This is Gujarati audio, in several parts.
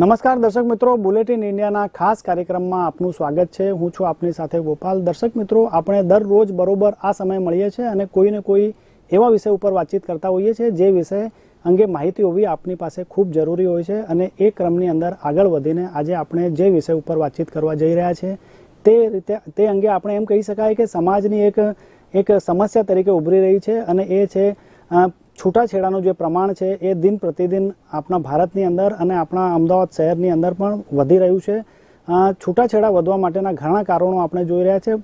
નમસ્કાર દર્શક મિત્રો, બુલેટિન ઇન્ડિયાના ખાસ કાર્યક્રમમાં આપનું સ્વાગત છે. હું છું આપની સાથે ગોપાલ. દર્શક મિત્રો, આપણે દરરોજ બરોબર આ સમય મળીએ છીએ અને કોઈને કોઈ એવા વિષય ઉપર વાતચીત કરતા હોઈએ છીએ જે વિષય અંગે માહિતી હોવી આપની પાસે ખૂબ જરૂરી હોય છે અને એ ક્રમની અંદર આગળ વધીને આજે આપણે જે વિષય ઉપર વાતચીત કરવા જઈ રહ્યા છે તે રીતે, તે અંગે આપણે એમ કહી શકાય કે સમાજની એક એક સમસ્યા તરીકે ઉભરી રહી છે અને એ છે છૂટાછેડાનું જે પ્રમાણ છે, એ દિન પ્રતિદિન આપણા ભારતની અંદર અને આપણા અમદાવાદ શહેરની અંદર પણ વધી રહ્યું છે. છૂટાછેડા વધવા માટેના ઘણા કારણો આપણે જોઈ રહ્યા છે.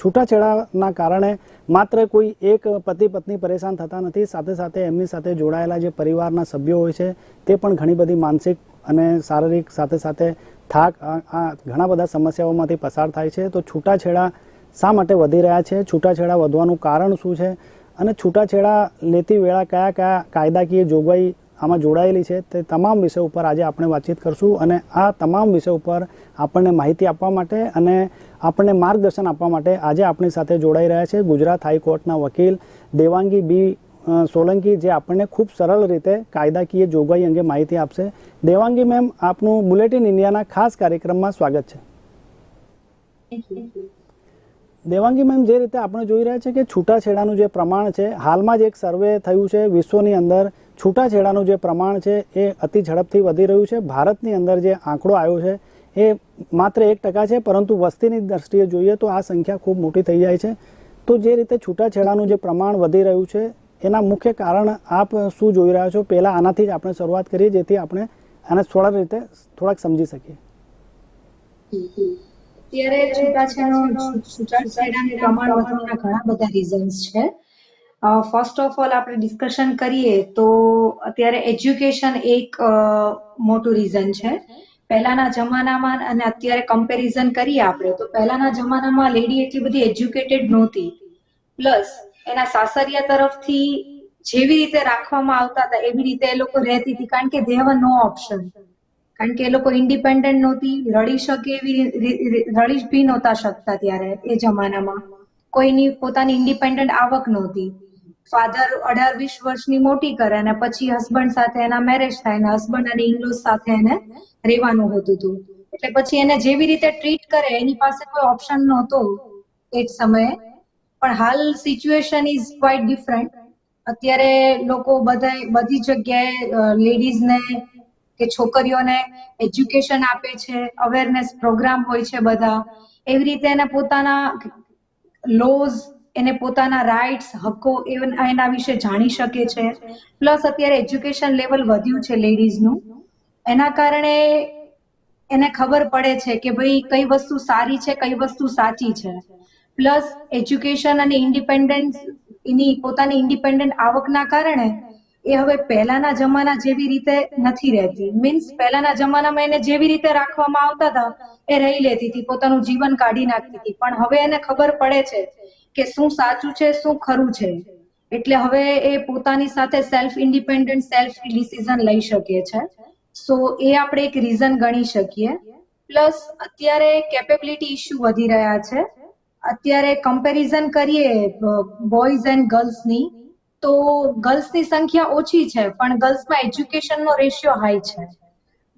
છૂટાછેડાના કારણે માત્ર કોઈ એક પતિ પત્ની પરેશાન થતા નથી, સાથે સાથે એમની સાથે જોડાયેલા જે પરિવારના સભ્યો હોય છે, તે પણ ઘણી બધી માનસિક અને શારીરિક સાથે સાથે થાક આ ઘણા બધા સમસ્યાઓમાંથી પસાર થાય છે. તો છૂટાછેડા શા માટે વધી રહ્યા છે? છૂટાછેડા વધવાનું કારણ શું છે? અને છૂટાછેડા લેતી વેળા કયા કયા કાયદાકીય જોગવાઈ આમાં જોડાયેલી છે તે તમામ વિષય ઉપર આજે આપણે વાતચીત કરશું અને આ તમામ વિષય ઉપર આપણને માહિતી આપવા માટે અને આપણને માર્ગદર્શન આપવા માટે આજે આપણી સાથે જોડાઈ રહ્યા છે ગુજરાત હાઈકોર્ટના વકીલ દેવાંગી બી સોલંકી જે આપણને ખૂબ સરળ રીતે કાયદાકીય જોગવાઈ અંગે માહિતી આપશે. દેવાંગી મેમ, આપનું બુલેટિન ઇન્ડિયાના ખાસ કાર્યક્રમમાં સ્વાગત છે. દેવાંગી મેમ જે રીતે આપણે જોઈ રહ્યા છે કે છૂટાછેડાનું જે પ્રમાણ છે, હાલમાં જ એક સર્વે થયું છે વિશ્વની અંદર છૂટાછેડાનું જે પ્રમાણ છે એ અતિ ઝડપથી વધી રહ્યું છે. ભારતની અંદર જે આંકડો આવ્યો છે એ માત્ર એક ટકા છે, પરંતુ વસ્તીની દ્રષ્ટિએ જોઈએ તો આ સંખ્યા ખૂબ મોટી થઈ જાય છે. તો જે રીતે છૂટાછેડાનું જે પ્રમાણ વધી રહ્યું છે, એના મુખ્ય કારણ આપ શું જોઈ રહ્યા છો? પહેલાં આનાથી જ આપણે શરૂઆત કરીએ, જેથી આપણે આને થોડા રીતે થોડાક સમજી શકીએ. છૂટાછેડાનું છૂટાછેડાનું પ્રમાણ વધવાના ઘણા બધા રીઝન્સ છે. ફર્સ્ટ ઓફ ઓલ આપણે ડિસ્કશન કરીએ તો અત્યારે એજ્યુકેશન એક મોટું રીઝન છે. પહેલાના જમાનામાં અને અત્યારે કમ્પેરિઝન કરીએ આપણે, તો પહેલાના જમાનામાં લેડી એટલી બધી એજ્યુકેટેડ નહોતી. પ્લસ એના સાસરિયા તરફથી જેવી રીતે રાખવામાં આવતા હતા, એવી રીતે એ લોકો રહેતી હતી, કારણ કે દે હેવ નો ઓપ્શન કારણ કે એ લોકો ઇન્ડિપેન્ડન્ટ નહોતી, રડી શકે એવી રડી બી નહોતા શકતા ત્યારે એ જમાનામાં. કોઈની પોતાની ઇન્ડિપેન્ડન્ટ આવક નહોતી. ફાધર અઢાર, વીસ વર્ષની મોટી કરે અને પછી હસબન્ડ સાથે એના મેરેજ થાય અને હસબન્ડ અને ઇંગ્લોઝ સાથે એને રહેવાનું હોતું હતું. એટલે પછી એને જેવી રીતે ટ્રીટ કરે, એની પાસે કોઈ ઓપ્શન નહોતો એ જ સમયે. પણ હાલ સિચ્યુએશન ઇઝ ક્વાઇટ ડિફરન્ટ અત્યારે લોકો બધા બધી જગ્યાએ લેડીઝને કે છોકરીઓને એજ્યુકેશન આપે છે અવેરનેસ પ્રોગ્રામ હોય છે બધા. એવી રીતે એને પોતાના લોઝ એને પોતાના રાઇટ્સ હક્કો એના વિશે જાણી શકે છે. પ્લસ અત્યારે એજ્યુકેશન લેવલ વધ્યું છે લેડીઝનું એના કારણે એને ખબર પડે છે કે ભાઈ કઈ વસ્તુ સારી છે, કઈ વસ્તુ સાચી છે. પ્લસ એજ્યુકેશન અને ઇન્ડિપેન્ડન્સ એની પોતાની ઇન્ડિપેન્ડન્ટ આવકના કારણે એ હવે પહેલાના જમાના જેવી રીતે નથી રહેતી. મીન્સ પહેલાના જમાનામાં એને જેવી રીતે રાખવામાં આવતા હતા, એ રહી લેતી હતી, પોતાનું જીવન કાઢી નાખતી હતી. પણ હવે એને ખબર પડે છે કે શું સાચું છે, શું ખરું છે. એટલે હવે એ પોતાની સાથે સેલ્ફ ઇન્ડિપેન્ડન્ટ સેલ્ફ ડિસિઝન લઈ શકે છે. સો એ આપણે એક રીઝન ગણી શકીએ. પ્લસ અત્યારે કેપેબિલિટી ઇશ્યુ વધી રહ્યા છે. અત્યારે કમ્પેરિઝન કરીએ બોયઝ એન્ડ ગર્લ્સની તો ગર્લ્સની સંખ્યા ઓછી છે, પણ ગર્લ્સમાં એજ્યુકેશનનો રેશિયો હાઈ છે.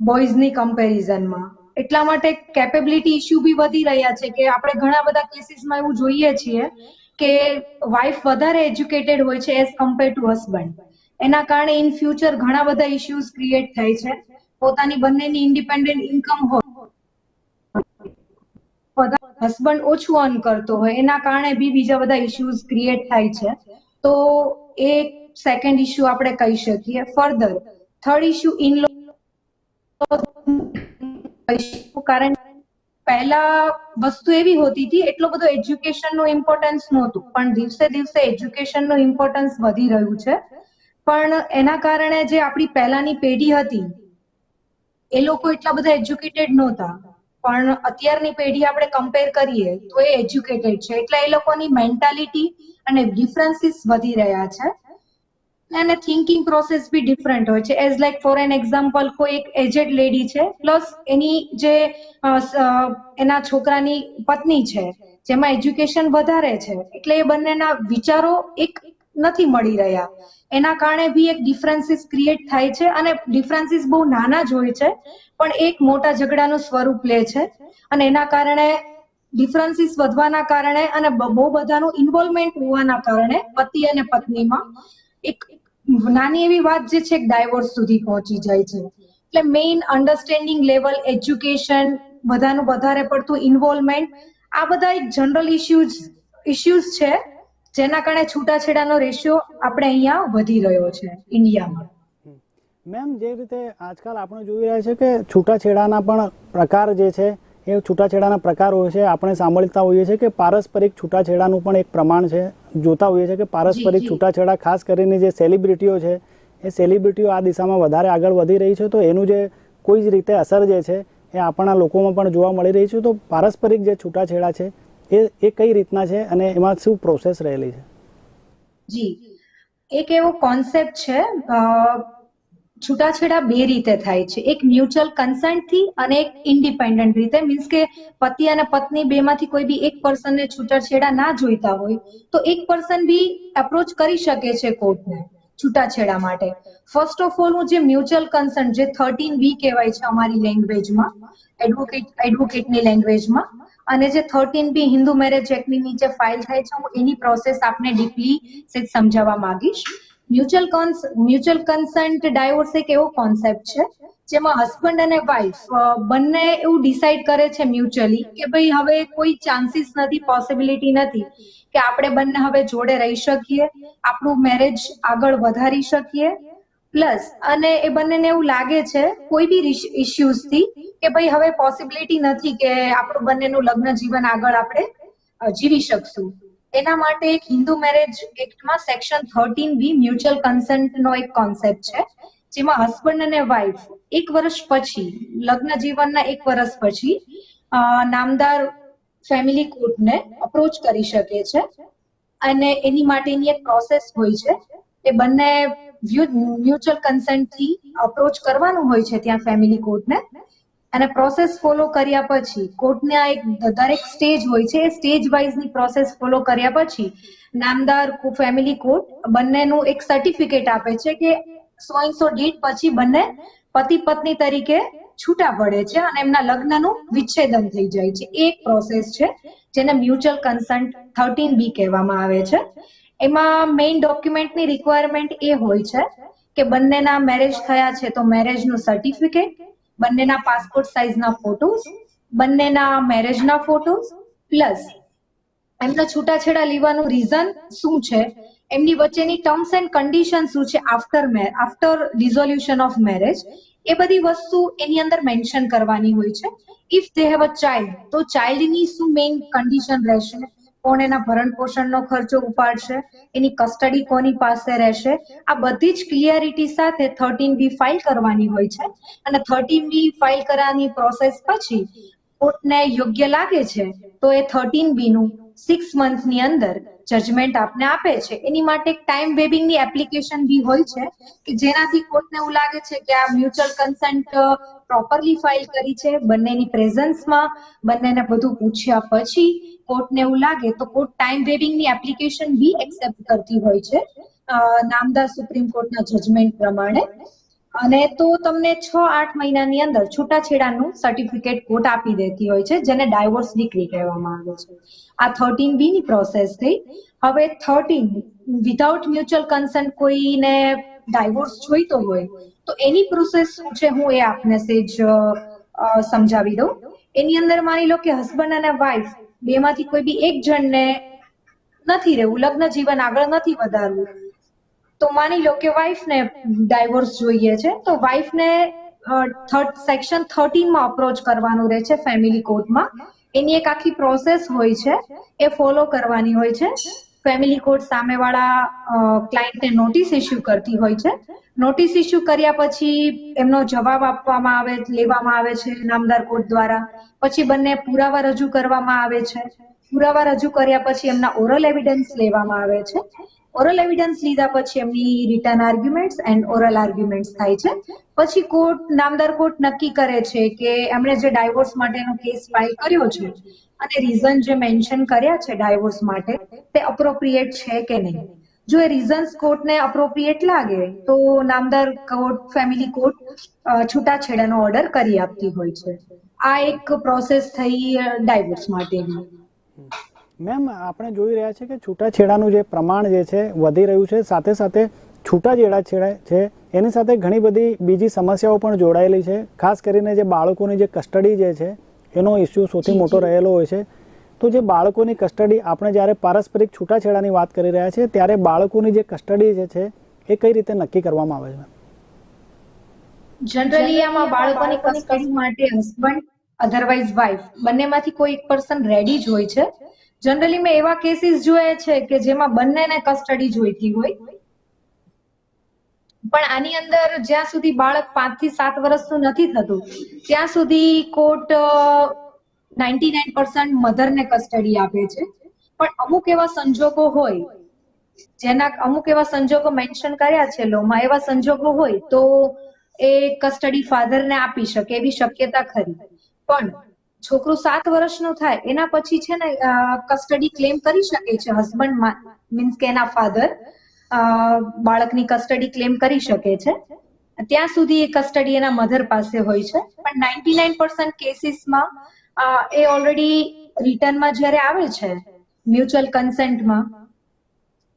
બોયઝની કમ્પેરિઝનમાં એટલા માટે કેપેબિલિટી ઇશ્યુ બી વધી રહ્યા છે કે આપણે ઘણા બધા કેસીસમાં એવું જોઈએ છીએ કે વાઇફ વધારે એજ્યુકેટેડ હોય છે એઝ કમ્પેર ટુ હસબન્ડ એના કારણે ઇન ફ્યુચર ઘણા બધા ઇસ્યુઝ ક્રિએટ થાય છે. પોતાની બંનેની ઇન્ડિપેન્ડન્ટ ઇન્કમ હોય. હસબન્ડ ઓછું અર્ન કરતો હોય, એના કારણે બી બીજા બધા ઇશ્યુઝ ક્રિએટ થાય છે. તો એ સેકન્ડ ઇશ્યુ આપણે કહી શકીએ. ફર્ધર થર્ડ ઇશ્યુ ઇન કારણ પહેલા વસ્તુ એવી હોતી હતી, એટલો બધો એજ્યુકેશનનું ઇમ્પોર્ટન્સ નહોતું. પણ દિવસે દિવસે એજ્યુકેશનનું ઇમ્પોર્ટન્સ વધી રહ્યું છે. પણ એના કારણે જે આપણી પહેલાની પેઢી હતી, એ લોકો એટલા બધા એજ્યુકેટેડ નહોતા. પણ અત્યારની પેઢી આપણે કમ્પેર કરીએ તો એ એજ્યુકેટેડ છે. એટલે એ લોકોની મેન્ટાલિટી અને ડિફરન્સીસ વધી રહ્યા છે. અને થિંકિંગ પ્રોસેસ બી ડિફરન્ટ હોય છે. As like for an example કોઈ એક એજેડ લેડી છે પ્લસ એની જે એના છોકરાની પત્ની છે, જેમાં એજ્યુકેશન વધારે છે. એટલે એ બંનેના વિચારો એક નથી મળી રહ્યા. એના કારણે બી એક ડિફરન્સીસ ક્રિએટ થાય છે અને ડિફરન્સીસ બહુ નાના જ હોય છે, પણ એક મોટા ઝઘડાનું સ્વરૂપ લે છે. અને એના કારણે ડિફરન્સીસ વધવાના કારણે અને બહુ બધાનું ઇન્વોલ્વમેન્ટ હોવાના કારણે પતિ અને પત્નીમાં એક નાની એવી વાત જે છે ડાયવોર્સ સુધી પહોંચી જાય છે. એટલે મેઇન અન્ડરસ્ટેન્ડિંગ લેવલ એજ્યુકેશન બધાનું વધારે પડતું ઇન્વોલ્વમેન્ટ આ બધા એક જનરલ ઇશ્યુઝ ઇશ્યુઝ છે. જેના કારણે છૂટાછેડાનો રેશિયો આપણે અહીંયા વધી રહ્યો છે ઇન્ડિયામાં. મેમ જે રીતે આજકાલ આપણે જોઈ રહ્યા છે કે છૂટાછેડાના પણ પ્રકાર જે છે એ છૂટાછેડાના પ્રકાર હોય છે આપણે સાંભળતા હોઈએ છીએ કે પારસ્પરિક છૂટાછેડાનું પણ એક પ્રમાણ છે. જોતા હોઈએ છીએ કે પારસ્પરિક છૂટાછેડા ખાસ કરીને જે સેલિબ્રિટીઓ છે એ સેલિબ્રિટીઓ આ દિશામાં વધારે આગળ વધી રહી છે. તો એનું જે કોઈ જ રીતે અસર જે છે એ આપણા લોકોમાં પણ જોવા મળી રહી છે. તો પારસ્પરિક જે છૂટાછેડા છે એ એ કઈ રીતના છે અને એમાં શું પ્રોસેસ રહેલી છે? જી. એક એવો કોન્સેપ્ટ છે છૂટાછેડા બે રીતે થાય છે. એક મ્યુચ્યુઅલ કન્સન્ટથી અને એક ઇન્ડિપેન્ડન્ટ રીતે. મીન્સ કે પતિ અને પત્ની બેમાંથી કોઈ બી એક પર્સનને છૂટાછેડા ના જોઈતા હોય, તો એક પર્સન બી એપ્રોચ કરી શકે છે કોર્ટને છૂટાછેડા માટે. ફર્સ્ટ ઓફ ઓલ હું જે મ્યુચ્યુઅલ કન્સન્ટ જે થર્ટીન બી કહેવાય છે અમારી લેંગ્વેજમાં એડવોકેટ એડવોકેટની લેંગ્વેજમાં અને જે થર્ટીન બી હિન્દુ મેરેજ એક્ટની નીચે ફાઇલ થાય છે, હું એની પ્રોસેસ આપને ડીપલી સમજાવવા માંગીશ. Mutual cons mutual consent divorce એક એવો કોન્સેપ્ટ છે, જેમાં હસબન્ડ અને વાઇફ બંને એવું ડિસાઈડ કરે છે મ્યુચ્યુઅલી કે ભાઈ હવે કોઈ ચાન્સીસ નથી પોસિબિલિટી નથી કે આપણે બંને હવે જોડે રહી શકીએ, આપણું મેરેજ આગળ વધારી શકીએ પ્લસ અને એ બંનેને એવું લાગે છે, કોઈ બી ઇશ્યુઝથી, કે ભાઈ હવે પોસિબિલિટી નથી કે આપણું બંનેનું લગ્ન જીવન આગળ આપણે જીવી શકશું. એના માટે એક Hindu marriage એક્ટમાં section thirteen B mutual consent નો એક કોન્સેપ્ટ છે, જેમાં હસબન્ડ અને વાઇફ એક વર્ષ પછી, લગ્ન જીવનના એક વર્ષ પછી નામદાર ફેમિલી કોર્ટને અપ્રોચ કરી શકે છે. અને એની માટેની એક પ્રોસેસ હોય છે, એ બંને મ્યુચ્યુઅલ કન્સેન્ટથી અપ્રોચ કરવાનું હોય છે ત્યાં ફેમિલી કોર્ટને અને પ્રોસેસ ફોલો કર્યા પછી કોર્ટના એક દરેક સ્ટેજ હોય છે. સ્ટેજ વાઇઝની પ્રોસેસ ફોલો કર્યા પછી, નામદાર ફેમિલી કોર્ટ બંનેનું એક સર્ટિફિકેટ આપે છે કે સો સો ડેટ પછી બંને પતિ પત્ની તરીકે છૂટા પડે છે અને એમના લગ્નનું વિચ્છેદન થઈ જાય છે. એક પ્રોસેસ છે, જેને મ્યુચ્યુઅલ કન્સન્ટ થર્ટીન બી કહેવામાં આવે છે. એમાં મેઇન ડોક્યુમેન્ટની રિક્વાયરમેન્ટ એ હોય છે કે બંનેના મેરેજ થયા છે તો મેરેજનું સર્ટિફિકેટ બંનેના પાસપોર્ટ સાઇઝના ફોટોસ બંનેના મેરેજના ફોટોસ પ્લસ એમના છૂટાછેડા લેવાનું રીઝન શું છે? એમની વચ્ચેની ટર્મ્સ એન્ડ કન્ડિશન શું છે after after resolution of marriage એ બધી વસ્તુ એની અંદર મેન્શન કરવાની હોય છે. If they have a child તો ચાઇલ્ડની શું મેઇન કન્ડિશન રહેશે? કોણ એના ભરણ પોષણનો ખર્ચો ઉપાડશે, એની કસ્ટડી કોની પાસે રહેશે? આ બધી જ ક્લિયરિટી સાથે થર્ટીન બી ફાઇલ કરવાની હોય છે. અને થર્ટીન બી ફાઇલ કરવાની પ્રોસેસ પછી કોર્ટને યોગ્ય લાગે છે, તો એ થર્ટીન બી નું સિક્સ મંથની અંદર જજમેન્ટ આપને આપે છે. એની માટે ટાઈમ વેબિંગની એપ્લિકેશન બી હોય છે કે જેનાથી કોર્ટને એવું લાગે છે કે આ મ્યુચ્યુઅલ કન્સન્ટ પ્રોપરલી ફાઇલ કરી છે. બંનેની પ્રેઝન્સમાં બંનેને બધું પૂછ્યા પછી કોર્ટને એવું લાગે તો કોર્ટ ટાઈમ વેબિંગની એપ્લિકેશન બી એક્સેપ્ટ કરતી હોય છે. નામદાર સુપ્રીમ કોર્ટના જજમેન્ટ પ્રમાણે. અને તો તમને છ, આઠ મહિનાની અંદર છૂટાછેડાનું સર્ટિફિકેટ કોર્ટ આપી દેતી હોય છે, જેને ડાયવોર્સ ડિગ્રી કહેવામાં આવે છે. આ થર્ટીન બી ની પ્રોસેસ થઈ. હવે થર્ટીન વિધાઉટ મ્યુચ્યુઅલ કન્સન્ટ કોઈને ડાયવોર્સ જોઈતો હોય, તો એની પ્રોસેસ શું છે હું એ આપને સેજ સમજાવી દઉં. એની અંદર માની લો કે હસબન્ડ અને વાઇફ બેમાંથી કોઈ બી એક જણને નથી રહેવું, લગ્ન જીવન આગળ નથી વધારવું. તો માની લો કે વાઇફને ડાયવોર્સ જોઈએ છે, તો વાઇફને સેક્શન થર્ટીનમાં અપ્રોચ કરવાનું રહે છે ફેમિલી કોર્ટમાં એની એક આખી પ્રોસેસ હોય છે, એ ફોલો કરવાની હોય છે. ફેમિલી કોર્ટ સામેવાળા ક્લાયન્ટને નોટિસ ઇસ્યુ કરતી હોય છે. નોટિસ ઇસ્યુ કર્યા પછી એમનો જવાબ આપવામાં આવે, લેવામાં આવે છે નામદાર કોર્ટ દ્વારા. પછી બંને પુરાવા રજૂ કરવામાં આવે છે. પુરાવા રજૂ કર્યા પછી એમના ઓરલ એવિડન્સ લેવામાં આવે છે. ઓરલ એવિડન્સ લીધા પછી એમની return arguments and oral arguments થાય છે. પછી કોર્ટ નામદાર કોર્ટ નક્કી કરે છે કે એમણે જે ડાયવોર્સ માટેનો કેસ ફાઇલ કર્યો છે અને રીઝન જે મેન્શન કર્યા છે ડાયવોર્સ માટે, તે અપ્રોપ્રિએટ છે કે નહીં? જો એ રીઝન્સ કોર્ટને અપ્રોપ્રિએટ લાગે, તો નામદાર કોર્ટ ફેમિલી કોર્ટ છૂટાછેડાનો ઓર્ડર કરી આપતી હોય છે. આ એક પ્રોસેસ થઈ ડાયવોર્સ માટેની. મેમ આપણે જોઈ રહ્યા છે કે છૂટાછેડાનું જે પ્રમાણ જે છે વધી રહ્યું છે. સાથે સાથે છૂટાછેડા છેડા છે એની સાથે ઘણી બધી બીજી સમસ્યાઓ પણ જોડાયેલી છે. ખાસ કરીને જે બાળકોની જે કસ્ટડી જે છે એનો ઇસ્યુ સૌથી મોટો રહેલો હોય છે. તો જે બાળકોની કસ્ટડી આપણે જ્યારે પારસ્પરિક છૂટાછેડાની વાત કરી રહ્યા છીએ ત્યારે બાળકોની જે કસ્ટડી જે છે એ કઈ રીતે નક્કી કરવામાં આવે છે? જનરલી આમાં બાળકોની કસ્ટડી માટે હસબન્ડ અધરવાઇઝ વાઇફ બંનેમાંથી કોઈ એક પર્સન રેડી જ હોય છે. જનરલી મેં એવા કેસીસ જોયા છે કે જેમાં બંનેને કસ્ટડી જોઈતી હોય. પણ આની અંદર જ્યાં સુધી બાળક પાંચથી સાત વર્ષનું નથી થતું, ત્યાં સુધી કોર્ટ નાઇન્ટી નાઇન પર્સન્ટ મધરને કસ્ટડી આપે છે. પણ અમુક એવા સંજોગો હોય, જેના અમુક એવા સંજોગો મેન્શન કર્યા છે લોમાં, એવા સંજોગો હોય તો એ કસ્ટડી ફાધરને આપી શકે, એવી શક્યતા ખરી. પણ છોકરું સાત વર્ષનો થાય, એના પછી છે ને કસ્ટડી ક્લેમ કરી શકે છે હસબન્ડ મીન્સ કે એના ફાધર બાળકની કસ્ટડી ક્લેમ કરી શકે છે. ત્યાં સુધી એ કસ્ટડી એના મધર પાસે હોય છે. પણ નાઇન્ટી નાઇન પર્સન્ટ કેસીસમાં એ ઓલરેડી રિટર્નમાં જ્યારે આવે છે મ્યુચ્યુઅલ કન્સેન્ટમાં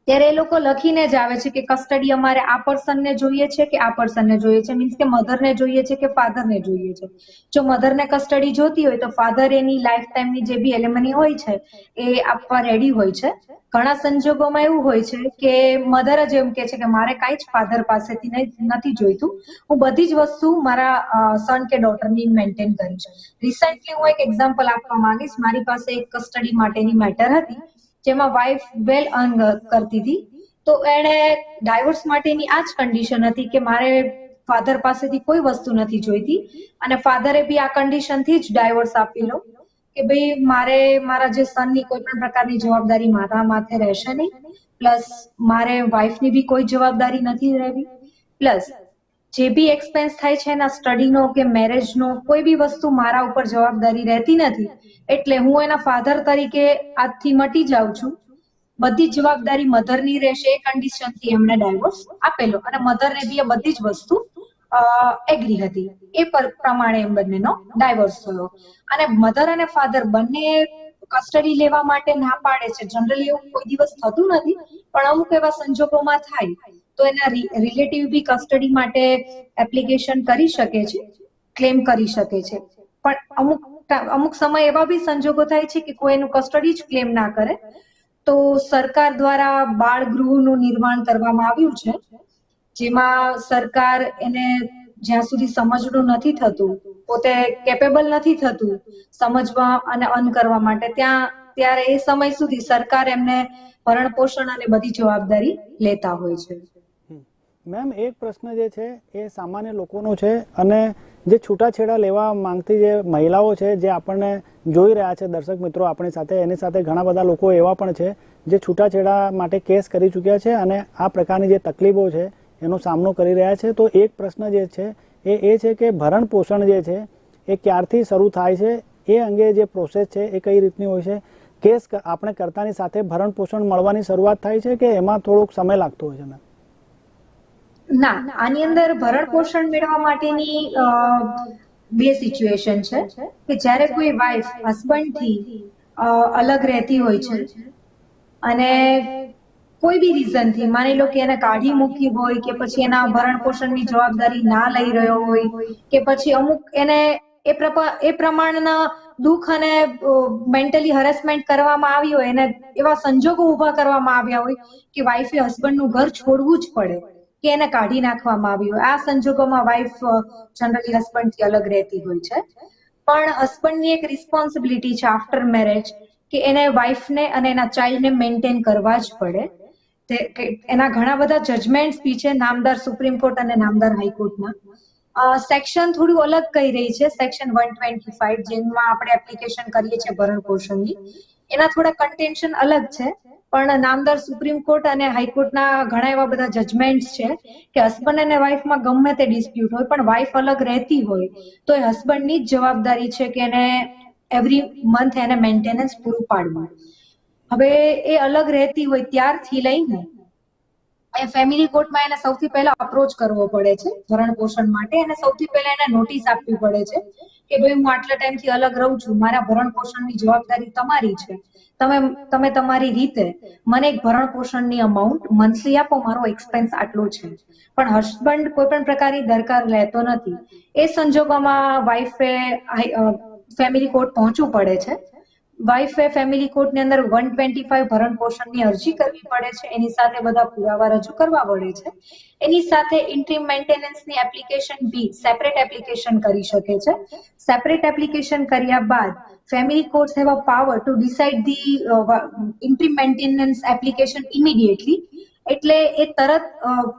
ત્યારે એ લોકો લખીને જ આવે છે કે કસ્ટડી અમારે આ પર્સનને જોઈએ છે કે આ પર્સનને જોઈએ છે. મીન્સ કે મધરને જોઈએ છે કે ફાધરને જોઈએ છે. જો મધરને કસ્ટડી જોતી હોય તો ફાધર એની લાઈફ ટાઈમની જે બી એલિમની હોય છે, એ આપવા રેડી હોય છે. ઘણા સંજોગોમાં એવું હોય છે કે મધર જ એમ કે છે કે મારે કાંઈ જ ફાધર પાસેથી નથી જોઈતું. હું બધી જ વસ્તુ મારા સન કે ડોટરની મેન્ટેન કરીશ. રિસેન્ટલી હું એક એક્ઝામ્પલ આપવા માંગીશ. મારી પાસે એક કસ્ટડી માટેની મેટર હતી. જેમાં વાઇફ વેલ અર્ન કરતી હતી. તો એણે ડાયવોર્સ માટેની આ જ કન્ડિશન હતી કે મારે ફાધર પાસેથી કોઈ વસ્તુ નથી જોઈતી અને ફાધરે બી આ કન્ડિશનથી જ ડાયવોર્સ આપી લો કે ભાઈ મારે મારા જે સનની કોઈ પણ પ્રકારની જવાબદારી મારા માથે રહેશે નહીં. પ્લસ મારે વાઇફની બી કોઈ જવાબદારી નથી રહેવી. પ્લસ જે બી એક્સપેન્સ થાય છે એના સ્ટડીનો કે મેરેજનો કોઈ બી વસ્તુ મારા ઉપર જવાબદારી રહેતી નથી, એટલે હું એના ફાધર તરીકે આજથી મટી જાઉં છું. બધી જ જવાબદારી મધરની રહેશે એ કન્ડિશનથી એમને ડાયવોર્સ આપેલો. અને મધરને બી એ બધી જ વસ્તુ એગ્રી હતી. એ પ્રમાણે એમ બંનેનો ડાયવોર્સ થયો. અને મધર અને ફાધર બંને કસ્ટડી લેવા માટે ના પાડે છે. જનરલી એવું કોઈ દિવસ થતું નથી, પણ અમુક એવા સંજોગોમાં થાય. તો એના રિલેટિવ બી કસ્ટડી માટે એપ્લિકેશન કરી શકે છે ક્લેમ કરી શકે છે. પણ અમુક અમુક સમય એવા બી સંજોગો થાય છે કે કોઈ એનું કસ્ટડી જ ક્લેમ ના કરે. તો સરકાર દ્વારા બાળ ગૃહનું નિર્માણ કરવામાં આવ્યું છે, જેમાં સરકાર એને જ્યાં સુધી સમજણું નથી થતું, પોતે કેપેબલ નથી થતું સમજવા અને અન કરવા માટે, ત્યાં, ત્યારે એ સમય સુધી સરકાર એમને ભરણ પોષણ અને બધી જવાબદારી લેતા હોય છે. મેમ, એક પ્રશ્ન જે છે એ સામાન્ય લોકોનો છે અને જે છૂટાછેડા લેવા માંગતી જે મહિલાઓ છે જે આપણને જોઈ રહ્યા છે, દર્શક મિત્રો આપણી સાથે, એની સાથે ઘણા બધા લોકો એવા પણ છે જે છૂટાછેડા માટે કેસ કરી ચૂક્યા છે અને આ પ્રકારની જે તકલીફો છે એનો સામનો કરી રહ્યા છે. તો એક પ્રશ્ન જે છે એ એ છે કે ભરણ પોષણ જે છે એ ક્યારથી શરૂ થાય છે? એ અંગે જે પ્રોસેસ છે એ કઈ રીતની હોય છે? કેસ આપણે કરતાની સાથે ભરણ પોષણ મળવાની શરૂઆત થાય છે કે એમાં થોડોક સમય લાગતો હોય છે, મેમ? ના, આની અંદર ભરણ પોષણ મેળવવા માટેની બે સિચ્યુએશન છે. કે જ્યારે કોઈ વાઇફ હસબન્ડથી અલગ રહેતી હોય છે અને કોઈ બી રીઝનથી માની લો કે એને કાઢી મૂકી હોય કે પછી એના ભરણ પોષણની જવાબદારી ના લઈ રહ્યો હોય કે પછી અમુક એને એ એ પ્રમાણના દુઃખ અને મેન્ટલી હરેસમેન્ટ કરવામાં આવી હોય, એને એવા સંજોગો ઊભા કરવામાં આવ્યા હોય કે વાઈફે હસબન્ડનું ઘર છોડવું જ પડે. કે એને કાઢી નાખવામાં આવ્યું આ સંજોગોમાં વાઈફ જનરલી હસબન્ડથી અલગ રહેતી હોય છે. પણ હસબન્ડની એક રિસ્પોન્સિબિલિટી છે આફ્ટર મેરેજ કે એને વાઈફને અને એના ચાઇલ્ડને મેન્ટેન કરવા જ પડે. એના ઘણા બધા જજમેન્ટ્સ બી છે, નામદાર સુપ્રીમ કોર્ટ અને નામદાર હાઈકોર્ટના. સેક્શન થોડું અલગ કહી રહી છે સેક્શન વન ટ્વેન્ટી ફાઈવ જેમાં આપણે એપ્લિકેશન કરીએ છીએ ભરણ પોષણની. એના થોડા કન્ટેન્શન અલગ છે. પણ નામદાર સુપ્રીમ કોર્ટ અને હાઈકોર્ટના ઘણા એવા બધા જજમેન્ટ્સ છે કે હસબન્ડ અને વાઈફમાં ગમે તે ડિસ્પ્યુટ હોય, પણ વાઈફ અલગ રહેતી હોય, તો એ હસબન્ડની જ જવાબદારી છે કે એને એવરી મંથ એને મેન્ટેનન્સ પૂરું પાડવું. હવે એ અલગ રહેતી હોય ત્યારથી લઈને એ ફેમિલી કોર્ટમાં એને સૌથી પહેલા અપ્રોચ કરવો પડે છે, ભરણ પોષણ માટે અને સૌથી પહેલા એને નોટિસ આપવી પડે છે કે ભાઈ હું આટલા ટાઈમથી અલગ રહું છું, મારા ભરણ પોષણની જવાબદારી તમારી છે. તમે તમે તમારી રીતે મને એક ભરણ પોષણની અમાઉન્ટ મંથલી આપો, મારો એક્સપેન્સ આટલો છે. પણ હસબન્ડ કોઈ પણ પ્રકારની દરકાર લેતો નથી. એ સંજોગોમાં વાઇફે ફેમિલી કોર્ટ પહોંચવું પડે છે. વાઈફે ફેમિલી કોર્ટની અંદર વન ટ્વેન્ટી ફાઈવ ભરણ પોષણની અરજી કરવી પડે છે. એની સાથે બધા પુરાવા રજૂ કરવા પડે છે. એની સાથે ઇન્ટ્રીમ મેન્ટેનન્સની એપ્લિકેશન બી સેપરેટ એપ્લિકેશન કરી શકે છે. સેપરેટ એપ્લિકેશન કર્યા બાદ family court have a power to decide the interim maintenance application immediately એટલે એ તરત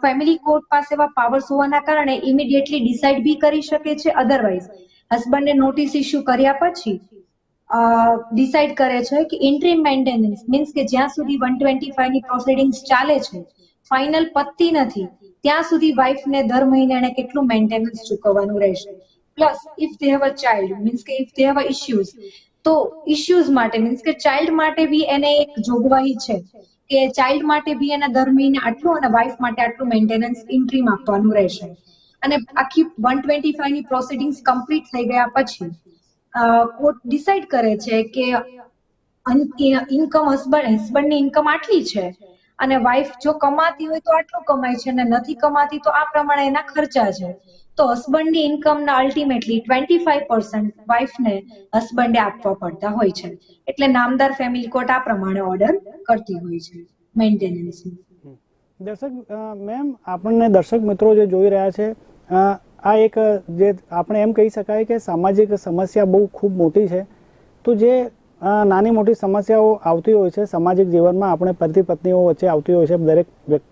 ફેમિલી કોર્ટ પાસે એવા પાવર્સ હોવાના કારણે ઇમિડિયેટલી ડિસાઇડ બી કરી શકે છે. અધરવાઇઝ હસબન્ડે નોટિસ ઇસ્યુ કર્યા પછી ડિસાઇડ કરે છે કે ઇન્ટ્રીમ મેન્ટેનન્સ મીન્સ કે જ્યાં સુધી વન ટ્વેન્ટી ફાઈવની પ્રોસિડિંગ્સ ચાલે છે ફાઇનલ પતતી નથી, ત્યાં સુધી વાઇફને દર મહિને એને કેટલું મેન્ટેનન્સ ચૂકવવાનું રહેશે. Plus if they have a child means કે if they have a issues તો ઇશ્યુઝ માટે મીન્સ કે ચાઇલ્ડ માટે બી એને એક જોગવાઈ છે કે ચાઇલ્ડ માટે બી એને દર મહિને આટલું અને વાઇફ માટે આટલું મેન્ટેનન્સ ઇન્ટ્રીમ આપવાનું રહેશે. અને આખી વન ટ્વેન્ટી ફાઈવની પ્રોસિડિંગ્સ કમ્પ્લીટ થઈ ગયા પછી કોર્ટ ડિસાઇડ કરે છે કે ઇન્કમ હસબન્ડ હસબન્ડની ઇન્કમ આટલી છે અને વાઇફ જો કમાતી હોય તો આટલું કમાય છે અને નથી કમાતી તો આ પ્રમાણે એના ખર્ચા છે. તો હસબન્ડની ઇન્કમના અલ્ટિમેટલી ટ્વેન્ટી ફાઈવ પર્સન્ટ વાઇફને હસબન્ડે આપવા પડતા હોય છે. એટલે નામદાર ફેમિલી કોર્ટ આ પ્રમાણે ઓર્ડર કરતી હોય છે મેન્ટેનન્સની દર્શક મેમ આપણને દર્શક મિત્રો જે જોઈ રહ્યા છે આ એક, જે આપણે એમ કહી શકાય કે સામાજિક સમસ્યા બહુ ખૂબ મોટી છે. તો જે નાની મોટી સમસ્યાઓ આવતી હોય છે, સામાજિક જીવનમાં આપણે પતિ પત્નીઓ વચ્ચે આવતી હોય છે, દરેક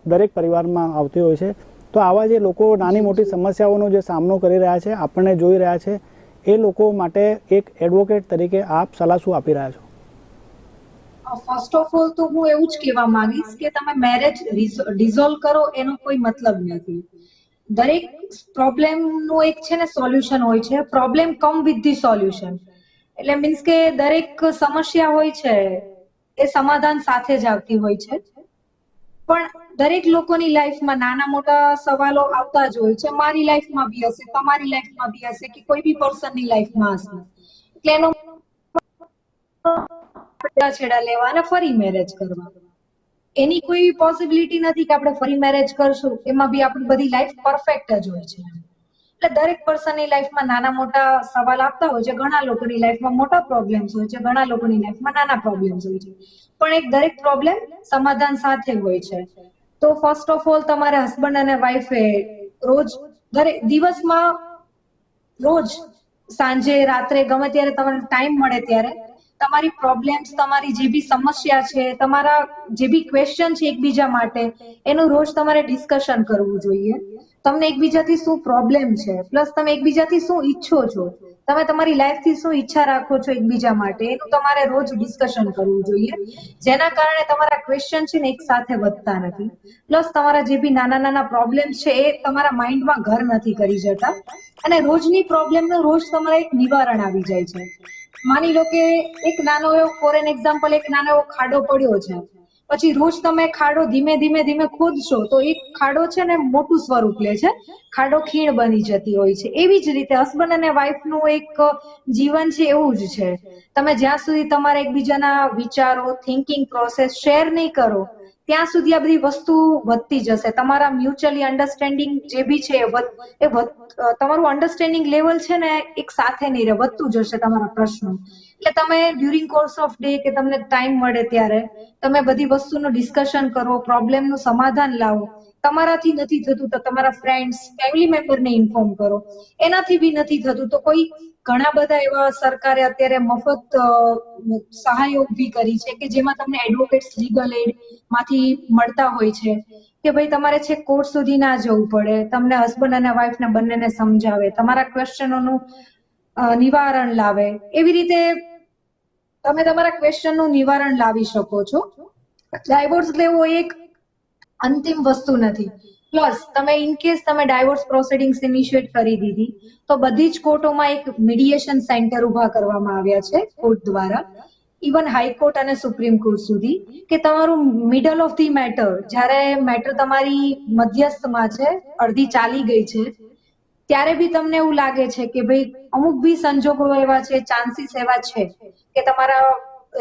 દરેક પરિવારમાં આવતી હોય છે, તો આવા જે લોકો નાની મોટી સમસ્યાઓનો જે સામનો કરી રહ્યા છે, આપણને જોઈ રહ્યા છે, એ લોકો માટે એક એડવોકેટ તરીકે આપ સલાહ શું આપી રહ્યા છો? ફર્સ્ટ ઓફ ઓલ તો હું એવું જ કહેવા માંગીશ કે તમે મેરેજ ડિઝોલ્વ કરો, એનો કોઈ મતલબ નથી. દરેક પ્રોબ્લેમનું એક છે ને સોલ્યુશન હોય છે. Problem come with the solution એટલે મીન્સ કે દરેક સમસ્યા હોય છે, એ સમાધાન સાથે જ આવતી હોય છે. પણ દરેક લોકોની લાઈફમાં નાના મોટા સવાલો આવતા જ હોય છે. મારી લાઈફમાં બી હશે, તમારી લાઈફમાં બી હશે કે કોઈ બી પર્સનની લાઈફમાં હશે. એટલે એનો છેડા લેવા અને ફરી મેરેજ કરવા. એની કોઈ પોસિબિલિટી નથી કે આપણે ફરી મેરેજ કરશું. એમાં બી આપણી બધી લાઈફ પરફેક્ટ જ હોય છે. એટલે દરેક પર્સનની લાઈફમાં નાના મોટા સવાલ આપતા હોય છે. ઘણા લોકોની લાઈફમાં મોટા પ્રોબ્લેમ્સ હોય છે. ઘણા લોકોની લાઈફમાં નાના પ્રોબ્લેમ્સ હોય છે. પણ એક દરેક પ્રોબ્લેમ સમાધાન સાથે હોય છે. તો ફર્સ્ટ ઓફ ઓલ તમારે હસબન્ડ અને વાઈફે રોજ દરેક દિવસમાં રોજ સાંજે, રાત્રે ગમે ત્યારે તમારે ટાઈમ મળે ત્યારે તમારી પ્રોબ્લેમ્સ તમારી જે બી સમસ્યા છે, તમારા જે બી ક્વેશ્ચન છે એકબીજા માટે, એનું રોજ તમારે ડિસ્કશન કરવું જોઈએ. તમને એકબીજાથી શું પ્રોબ્લેમ છે? પ્લસ તમે એકબીજાથી શું ઈચ્છો છો? તમે તમારી લાઈફથી શું ઈચ્છા રાખો છો એકબીજા માટે? એનું તમારે રોજ ડિસ્કશન કરવું જોઈએ. જેના કારણે તમારા ક્વેશ્ચન છે ને એક સાથે વધતા નથી. પ્લસ તમારા જે બી નાના નાના પ્રોબ્લેમ છે એ તમારા માઇન્ડમાં ઘર નથી કરી જતા. અને રોજની પ્રોબ્લેમનું રોજ તમારે એક નિવારણ આવી જાય છે. માની લો કે એક નાનો એવો ફોર એન એક્ઝામ્પલ એક નાનો એવો ખાડો પડ્યો છે. પછી રોજ તમે ખાડો ધીમે ધીમે ધીમે ખોદશો, તો એક ખાડો છે ને મોટું સ્વરૂપ લે છે. ખાડો ખીણ બની જતી હોય છે. એવી જ રીતે હસબન્ડ અને વાઈફનું એક જીવન છે એવું જ છે. તમે જ્યાં સુધી તમારા એકબીજાના વિચારો થિંકિંગ પ્રોસેસ શેર નહીં કરો ત્યાં સુધી આ બધી વસ્તુ વધતી જશે. તમારા મ્યુચ્યુઅલી અન્ડરસ્ટેન્ડિંગ જે બી છે એ તમારું અન્ડરસ્ટેન્ડિંગ લેવલ છે ને એક સાથે નહીં રહે, વધતું જશે તમારા પ્રશ્નો. એટલે તમે ડ્યુરિંગ કોર્સ ઓફ ડે કે તમને ટાઈમ મળે ત્યારે, તમે બધી વસ્તુનું ડિસ્કશન કરો પ્રોબ્લેમનું સમાધાન લાવો. તમારાથી નથી થતું તો તમારા ફ્રેન્ડ્સ ફેમિલી મેમ્બરને ઇન્ફોર્મ કરો. એનાથી બી નથી થતું તો કોઈ ઘણા બધા એવા સરકારે અત્યારે મફત સહાય ઊભી કરી છે કે જેમાં તમને એડવોકેટ્સ લીગલ એડમાંથી મળતા હોય છે કે ભાઈ તમારે છે કોર્ટ સુધી ના જવું પડે, તમને હસબન્ડ અને વાઈફને બંનેને સમજાવે, તમારા ક્વેશ્ચનોનું નિવારણ લાવે. એવી રીતે તમે તમારા ક્વેશ્ચનનું નિવારણ લાવી શકો છો. ડાયવોર્સ લેવો એક અંતિમ વસ્તુ નથી. પ્લસ તમે ઇન કેસ તમે ડાયવોર્સ પ્રોસિડિંગ્સ ઇનિશિયેટ કરી દીધી, તો બધી જ કોર્ટોમાં એક મીડિયેશન સેન્ટર ઊભા કરવામાં આવ્યા છે, કોર્ટ દ્વારા. ઇવન હાઈકોર્ટ અને સુપ્રીમ કોર્ટ સુધી, કે તમારું મિડલ ઓફ ધી મેટર જ્યારે મેટર તમારી મધ્યસ્થમાં છે, અડધી ચાલી ગઈ છે, ત્યારે બી તમને એવું લાગે છે કે ભાઈ અમુક બી સંજોગો એવા છે ચાન્સીસ એવા છે, કે તમારા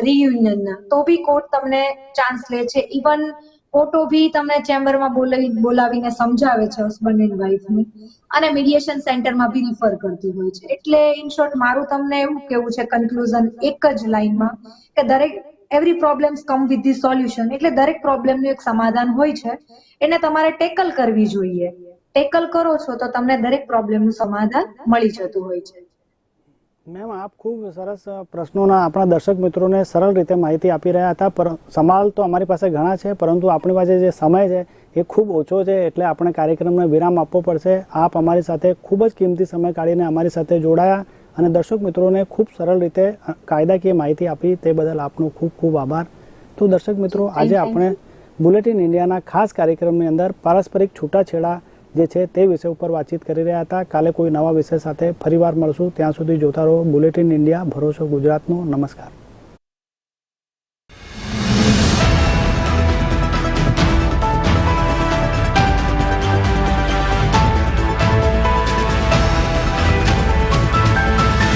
રિયુનિયનના તો બી કોર્ટ તમને ચાન્સ લે છે. ઇવન કોર્ટો બી તમને ચેમ્બરમાં બોલાવી બોલાવીને સમજાવે છે હસબન્ડ એન્ડ વાઈફને અને મીડિયેશન સેન્ટરમાં બી રિફર કરતી હોય છે. એટલે ઇન શોર્ટ મારું તમને એવું કેવું છે કન્ક્લુઝન એક જ લાઈનમાં કે દરેક every problems come with the solution એટલે દરેક પ્રોબ્લેમનું એક સમાધાન હોય છે. એને તમારે ટેકલ કરવી જોઈએ. ટેકલ કરો છો તો તમને દરેક પ્રોબ્લેમનું સમાધાન મળી જતું હોય છે. મેમ આપ ખૂબ સરસ પ્રશ્નોના આપણા દર્શક મિત્રોને સરળ રીતે માહિતી આપી રહ્યા હતા પર સવાલ તો અમારી પાસે ઘણા છે પરંતુ આપણી પાસે જે સમય છે એ ખૂબ ઓછો છે એટલે આપણે કાર્યક્રમને વિરામ આપવો પડશે. આપ અમારી સાથે ખૂબ જ કિંમતી સમય કાઢીને અમારી સાથે જોડાયા અને દર્શક મિત્રોને ખૂબ સરળ રીતે કાયદાકીય માહિતી આપી તે બદલ આપનો ખૂબ ખૂબ આભાર. તો દર્શક મિત્રો આજે આપણે બુલેટિન ઇન્ડિયાના ખાસ કાર્યક્રમની અંદર પારસ્પરિક છૂટાછેડા જે છે તે વિષય ઉપર વાતચીત કરી રહ્યા હતા. કાલે કોઈ નવા વિષય સાથે ફરીવાર મળશું. ત્યાં સુધી જોતા રહો. બુલેટિન ઇન્ડિયા ભરોસો ગુજરાતનો. નમસ્કાર.